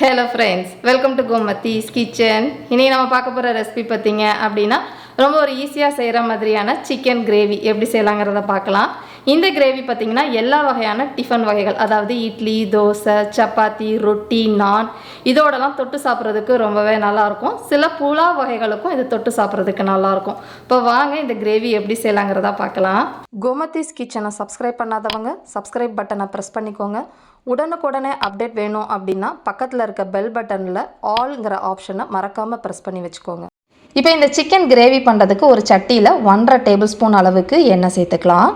Hello friends welcome to Gomathi's kitchen இன்றைக்கி நம்ம பார்க்க போகிற ரெசிபி பார்த்தீங்க அப்படின்னா ரொம்ப ஒரு ஈஸியாக செய்கிற மாதிரியான சிக்கன் கிரேவி எப்படி செய்யலாங்கிறத பார்க்கலாம். இந்த கிரேவி பார்த்தீங்கன்னா எல்லா வகையான டிஃபன் வகைகள் அதாவது இட்லி தோசை சப்பாத்தி ரொட்டி நான் இதோடலாம் தொட்டு சாப்பிட்றதுக்கு ரொம்பவே நல்லாயிருக்கும். சில புலா வகைகளுக்கும் இது தொட்டு சாப்பிட்றதுக்கு நல்லாயிருக்கும். இப்போ வாங்க இந்த கிரேவி எப்படி செய்யலாங்கிறத பார்க்கலாம். கோமத்திஸ் கிச்சனை சப்ஸ்கிரைப் பண்ணாதவங்க சப்ஸ்கிரைப் பட்டனை ப்ரெஸ் பண்ணிக்கோங்க. உடனுக்குடனே அப்டேட் வேணும் அப்படின்னா பக்கத்தில் இருக்க பெல் பட்டனில் ஆல்ங்கிற ஆப்ஷனை மறக்காமல் ப்ரெஸ் பண்ணி வச்சுக்கோங்க. இப்போ இந்த சிக்கன் கிரேவி பண்ணுறதுக்கு ஒரு சட்டியில் ஒன்றரை டேபிள் ஸ்பூன் அளவுக்கு எண்ணெய் சேர்த்துக்கலாம்.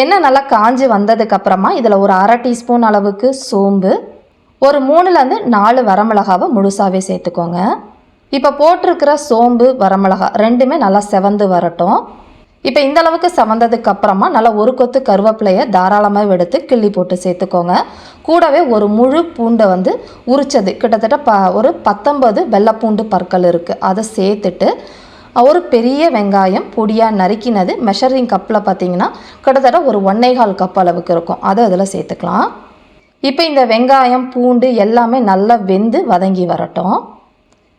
எண்ணெய் நல்லா காஞ்சி வந்ததுக்கப்புறமா இதில் ஒரு அரை டீஸ்பூன் அளவுக்கு சோம்பு ஒரு மூணுலேருந்து நாலு வரமிளகாவை முழுசாகவே சேர்த்துக்கோங்க. இப்போ போட்டிருக்கிற சோம்பு வரமிளகா ரெண்டுமே நல்லா செவந்து வரட்டும். இப்போ இந்த அளவுக்கு சமந்ததுக்கு அப்புறமா நல்லா ஒரு கொத்து கருவேப்பிலையை தாராளமாக எடுத்து கிள்ளி போட்டு சேர்த்துக்கோங்க. கூடவே ஒரு முழு பூண்டை வந்து உரிச்சது. கிட்டத்தட்ட ப ஒரு பத்தொன்பது வெள்ளைப்பூண்டு பற்கள் இருக்குது அதை சேர்த்துட்டு ஒரு பெரிய வெங்காயம் பொடியாக நறுக்கினது மெஷரிங் கப்பில் பார்த்தீங்கன்னா கிட்டத்தட்ட ஒரு ஒன்னேகால் கப் அளவுக்கு இருக்கும். அதை அதில் சேர்த்துக்கலாம். இப்போ இந்த வெங்காயம் பூண்டு எல்லாமே நல்லா வெந்து வதங்கி வரட்டும்.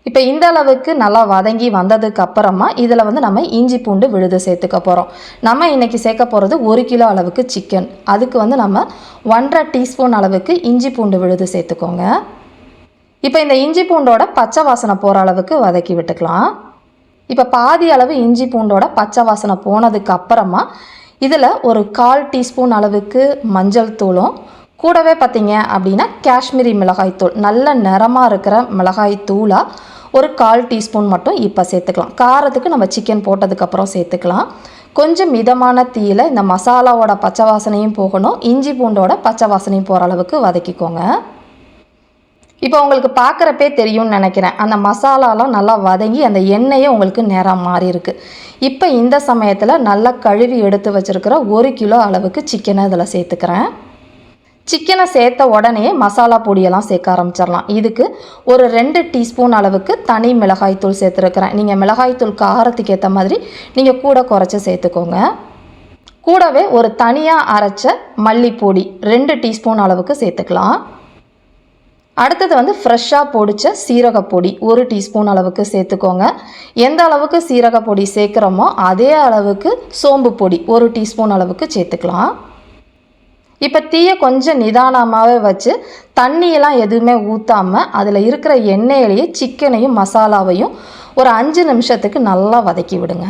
இப்போ இந்த அளவுக்கு நல்லா வதங்கி வந்ததுக்கு அப்புறமா இதில் வந்து நம்ம இஞ்சி பூண்டு விழுது சேர்த்துக்க போகிறோம் நம்ம இன்றைக்கி சேர்க்க போகிறது ஒரு கிலோ அளவுக்கு சிக்கன் அதுக்கு வந்து நம்ம ஒன்றரை டீஸ்பூன் அளவுக்கு இஞ்சி பூண்டு விழுது சேர்த்துக்கோங்க. இப்போ இந்த இஞ்சி பூண்டோட பச்சை வாசனை போகிற அளவுக்கு வதக்கி விட்டுக்கலாம். இப்போ பாதி அளவு இஞ்சி பூண்டோட பச்சை வாசனை போனதுக்கு அப்புறமா இதில் ஒரு கால் டீஸ்பூன் அளவுக்கு மஞ்சள் தூளும் கூடவே பார்த்தீங்க அப்படின்னா காஷ்மீரி மிளகாய் தூள் நல்ல நிறமாக இருக்கிற மிளகாய் தூளாக ஒரு கால் டீஸ்பூன் மட்டும் இப்போ சேர்த்துக்கலாம். காரத்துக்கு நம்ம சிக்கன் போட்டதுக்கப்புறம் சேர்த்துக்கலாம். கொஞ்சம் மிதமான தீயில் இந்த மசாலாவோட பச்சை வாசனையும் போகணும். இஞ்சி பூண்டோட பச்சை வாசனையும் போகிற அளவுக்கு வதக்கிக்கோங்க. இப்போ உங்களுக்கு பார்க்குறப்பே தெரியும்னு நினைக்கிறேன். அந்த மசாலாலாம் நல்லா வதங்கி அந்த எண்ணெயே உங்களுக்கு நேரம் மாறி இருக்குது இப்போ இந்த சமயத்தில் நல்லா கழுவி எடுத்து வச்சுருக்கிற ஒரு கிலோ அளவுக்கு சிக்கனை இதில் சேர்த்துக்கிறேன். சிக்கனை சேர்த்த உடனே மசாலா பொடியெல்லாம் சேர்க்க ஆரம்பிச்சிடலாம். இதுக்கு ஒரு ரெண்டு டீஸ்பூன் அளவுக்கு தனி மிளகாய்த்தூள் சேர்த்துருக்கிறேன். நீங்கள் மிளகாய்த்தூள் காரத்துக்கு ஏற்ற மாதிரி நீங்கள் கூட குறைச்சி சேர்த்துக்கோங்க. கூடவே ஒரு தனியாக அரைச்ச மல்லிப்பொடி ரெண்டு டீஸ்பூன் அளவுக்கு சேர்த்துக்கலாம். அடுத்தது வந்து ஃப்ரெஷ்ஷாக பொடிச்ச சீரகப்பொடி ஒரு டீஸ்பூன் அளவுக்கு சேர்த்துக்கோங்க. எந்த அளவுக்கு சீரகப்பொடி சேர்க்குறோமோ அதே அளவுக்கு சோம்பு பொடி ஒரு டீஸ்பூன் அளவுக்கு சேர்த்துக்கலாம். இப்போ தீயை கொஞ்சம் நிதானமாகவே வச்சு தண்ணியெல்லாம் எதுவுமே ஊற்றாமல் அதில் இருக்கிற எண்ணெயிலேயே சிக்கனையும் மசாலாவையும் ஒரு அஞ்சு நிமிஷத்துக்கு நல்லா வதக்கி விடுங்க.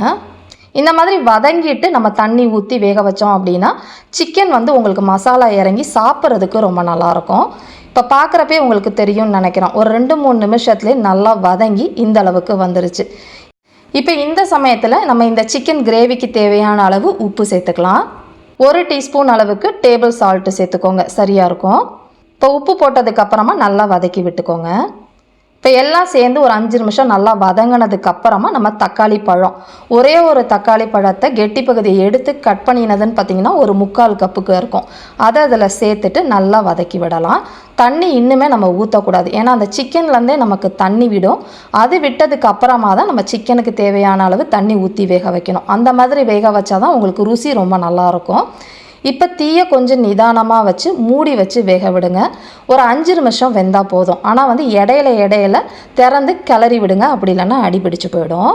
இந்த மாதிரி வதங்கிட்டு நம்ம தண்ணி ஊற்றி வேக வச்சோம் அப்படின்னா சிக்கன் வந்து உங்களுக்கு மசாலா இறங்கி சாப்பிட்றதுக்கு ரொம்ப நல்லாயிருக்கும். இப்போ பார்க்குறப்பே உங்களுக்கு தெரியும்னு நினைக்கிறோம் ஒரு ரெண்டு மூணு நிமிஷத்துலேயே நல்லா வதங்கி இந்த அளவுக்கு வந்துருச்சு. இப்போ இந்த சமயத்தில் நம்ம இந்த சிக்கன் கிரேவிக்கு தேவையான அளவு உப்பு சேர்த்துக்கலாம். ஒரு டீஸ்பூன் அளவுக்கு டேபிள் சால்ட்டு சேர்த்துக்கோங்க. சரியாக இருக்கும். இப்போ உப்பு போட்டதுக்கப்புறமா நல்லா வதக்கி விட்டுக்கோங்க. இப்போ எல்லாம் சேர்ந்து ஒரு அஞ்சு நிமிஷம் நல்லா வதங்கினதுக்கு அப்புறமா நம்ம தக்காளி பழம். ஒரே ஒரு தக்காளி பழத்தை கெட்டி பகுதியை எடுத்து கட் பண்ணினதுன்னு பார்த்தீங்கன்னா ஒரு முக்கால் கப்புக்கு இருக்கும். அதை அதில் சேர்த்துட்டு நல்லா வதக்கி விடலாம். தண்ணி இன்னுமே நம்ம ஊற்றக்கூடாது ஏன்னா அந்த சிக்கன்லேருந்தே நமக்கு தண்ணி விடும். அது விட்டதுக்கு அப்புறமா தான் நம்ம சிக்கனுக்கு தேவையான அளவு தண்ணி ஊற்றி வேக வைக்கணும். அந்த மாதிரி வேக வச்சா தான் உங்களுக்கு ருசி ரொம்ப நல்லாயிருக்கும் இப்போ தீயை கொஞ்சம் நிதானமாக வச்சு மூடி வச்சு வேக விடுங்க. ஒரு அஞ்சு நிமிஷம் வெந்தால் போதும். ஆனால் வந்து இடையில இடையில திறந்து கிளறி விடுங்க. அப்படி இல்லைன்னா அடி பிடிச்சு போயிடும்.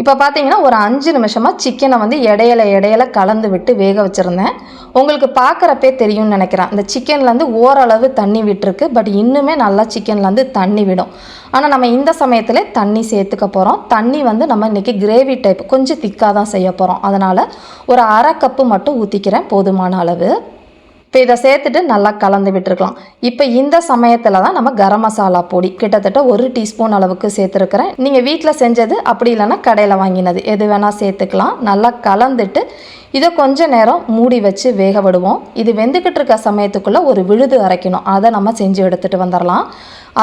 இப்போ பார்த்தீங்கன்னா ஒரு அஞ்சு நிமிஷமாக சிக்கனை வந்து இடையில இடையில கலந்து விட்டு வேக வச்சுருந்தேன். உங்களுக்கு பார்க்குறப்பே தெரியும்னு நினைக்கிறேன். இந்த சிக்கன்லேருந்து ஓரளவு தண்ணி விட்டுருக்கு பட் இன்னுமே நல்லா சிக்கன்லேருந்து தண்ணி விடும். ஆனால் நம்ம இந்த சமயத்தில் தண்ணி சேர்த்துக்க போகிறோம் தண்ணி வந்து நம்ம இன்றைக்கி கிரேவி டைப் கொஞ்சம் திக்காக தான் செய்ய போகிறோம் அதனால் ஒரு அரை கப்பு மட்டும் ஊற்றிக்கிறேன் போதுமான அளவு. இப்போ இதை சேர்த்துட்டு நல்லா கலந்து விட்டுருக்கலாம். இப்போ இந்த சமயத்தில் தான் நம்ம கரம் மசாலா பொடி கிட்டத்தட்ட ஒரு டீஸ்பூன் அளவுக்கு சேர்த்துருக்கிறேன். நீங்கள் வீட்டில் செஞ்சது அப்படி இல்லைன்னா கடையில் வாங்கினது. எது வேணால் சேர்த்துக்கலாம். நல்லா கலந்துட்டு இதை கொஞ்ச நேரம் மூடி வச்சு வேக விடுவோம். இது வெந்துக்கிட்டு இருக்க சமயத்துக்குள்ளே ஒரு விழுது அரைக்கணும். அதை நம்ம செஞ்சு எடுத்துகிட்டு வந்துடலாம்.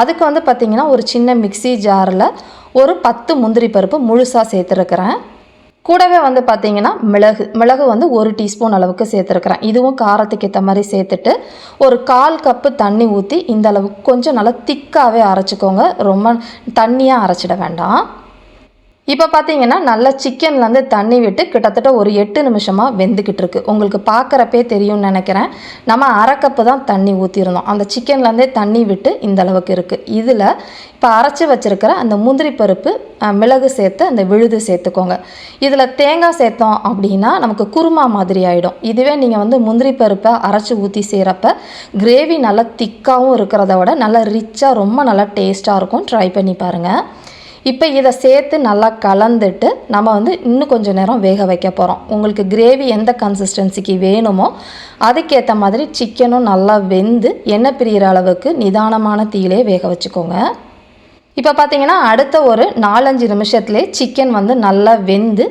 அதுக்கு வந்து பார்த்திங்கன்னா ஒரு சின்ன மிக்சி ஜாரில் ஒரு பத்து முந்திரி பருப்பு முழுசாக சேர்த்துருக்குறேன். கூடவே வந்து பார்த்தீங்கன்னா மிளகு. மிளகு வந்து ஒரு டீஸ்பூன் அளவுக்கு சேர்த்துருக்குறேன். இதுவும் காரத்துக்கு ஏற்ற மாதிரி சேர்த்துட்டு ஒரு கால் கப்பு தண்ணி ஊற்றி இந்த அளவுக்கு கொஞ்சம் நல்லா திக்காகவே அரைச்சிக்கோங்க. ரொம்ப தண்ணியாக அரைச்சிட வேண்டாம். இப்போ பார்த்தீங்கன்னா நல்லா சிக்கன்லேருந்து தண்ணி விட்டு கிட்டத்தட்ட ஒரு எட்டு நிமிஷமாக வெந்துக்கிட்டு இருக்குது உங்களுக்கு பார்க்குறப்பே தெரியும்னு நினைக்கிறேன். நம்ம அரைக்கப்பு தான் தண்ணி ஊற்றிருந்தோம் அந்த சிக்கன்லேருந்தே தண்ணி விட்டு இந்த அளவுக்கு இருக்குது இதில் இப்போ அரைச்சி வச்சுருக்கிற அந்த முந்திரி பருப்பு மிளகு சேர்த்து அந்த விழுது சேர்த்துக்கோங்க. இதில் தேங்காய் சேர்த்தோம் அப்படின்னா நமக்கு குருமா மாதிரி ஆகிடும் இதுவே நீங்கள் வந்து முந்திரி பருப்பை அரைச்சி ஊற்றி செய்கிறப்ப கிரேவி நல்லா திக்காகவும் இருக்கிறத விட நல்லா ரிச்சாக ரொம்ப நல்லா டேஸ்ட்டாக இருக்கும். ட்ரை பண்ணி பாருங்கள் இப்போ இதை சேர்த்து நல்லா கலந்துட்டு நம்ம வந்து இன்னும் கொஞ்சம் நேரம் வேக வைக்க போகிறோம் உங்களுக்கு கிரேவி எந்த கன்சிஸ்டன்சிக்கு வேணுமோ அதுக்கேற்ற மாதிரி சிக்கனும் நல்லா வெந்து எண்ணெய் பிரிகிற அளவுக்கு நிதானமான தீயிலே வேக வச்சுக்கோங்க. இப்போ பார்த்தீங்கன்னா அடுத்த ஒரு நாலஞ்சு நிமிஷத்துலேயே சிக்கன் வந்து நல்லா வெந்து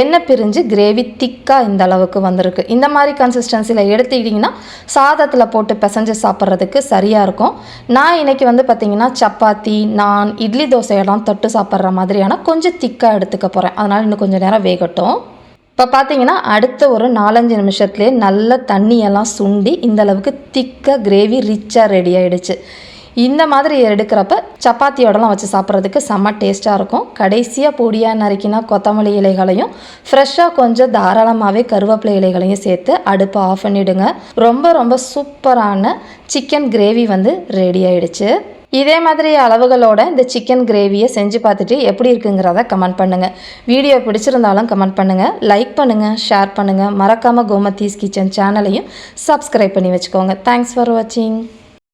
எண்ணெய் பிரிஞ்சு கிரேவி திக்காக இந்த அளவுக்கு வந்திருக்கு. இந்த மாதிரி கன்சிஸ்டன்சியில் எடுத்துக்கிட்டிங்கன்னா சாதத்தில் போட்டு பிசைஞ்சு சாப்பிட்றதுக்கு சரியாக இருக்கும். நான் இன்னைக்கு வந்து பார்த்திங்கன்னா சப்பாத்தி நான் இட்லி தோசையெல்லாம் தொட்டு சாப்பிட்ற மாதிரியான கொஞ்சம் திக்காக எடுத்துக்க போகிறேன் அதனால் இன்னும் கொஞ்சம் நேரம் வேகட்டும். இப்போ பார்த்தீங்கன்னா அடுத்த ஒரு நாலஞ்சு நிமிஷத்துலேயே நல்ல தண்ணியெல்லாம் சுண்டி இந்த அளவுக்கு திக்காக கிரேவி ரிச்சாக ரெடி ஆகிடுச்சு இந்த மாதிரி எடுக்கிறப்ப சப்பாத்தியோடலாம் வச்சு சாப்பிட்றதுக்கு செம்ம டேஸ்ட்டாக இருக்கும். கடைசியாக பொடியாக நறுக்கினா கொத்தமல்லி இலைகளையும் ஃப்ரெஷ்ஷாக கொஞ்சம் தாராளமாகவே கருவேப்பிலை இலைகளையும் சேர்த்து அடுப்பை ஆஃப் பண்ணிவிடுங்க ரொம்ப ரொம்ப சூப்பரான சிக்கன் கிரேவி வந்து ரெடி ஆயிடுச்சு. இதே மாதிரி அளவுகளோட இந்த சிக்கன் கிரேவியை செஞ்சு பார்த்துட்டு எப்படி இருக்குங்கிறத கமெண்ட் பண்ணுங்கள் வீடியோ பிடிச்சிருந்தாலும் கமெண்ட் பண்ணுங்கள் லைக் பண்ணுங்கள் ஷேர் பண்ணுங்கள் மறக்காமல் கோமத்தீஸ் கிச்சன் சேனலையும் சப்ஸ்கிரைப் பண்ணி வச்சுக்கோங்க. தேங்க்ஸ் ஃபார் வாட்சிங்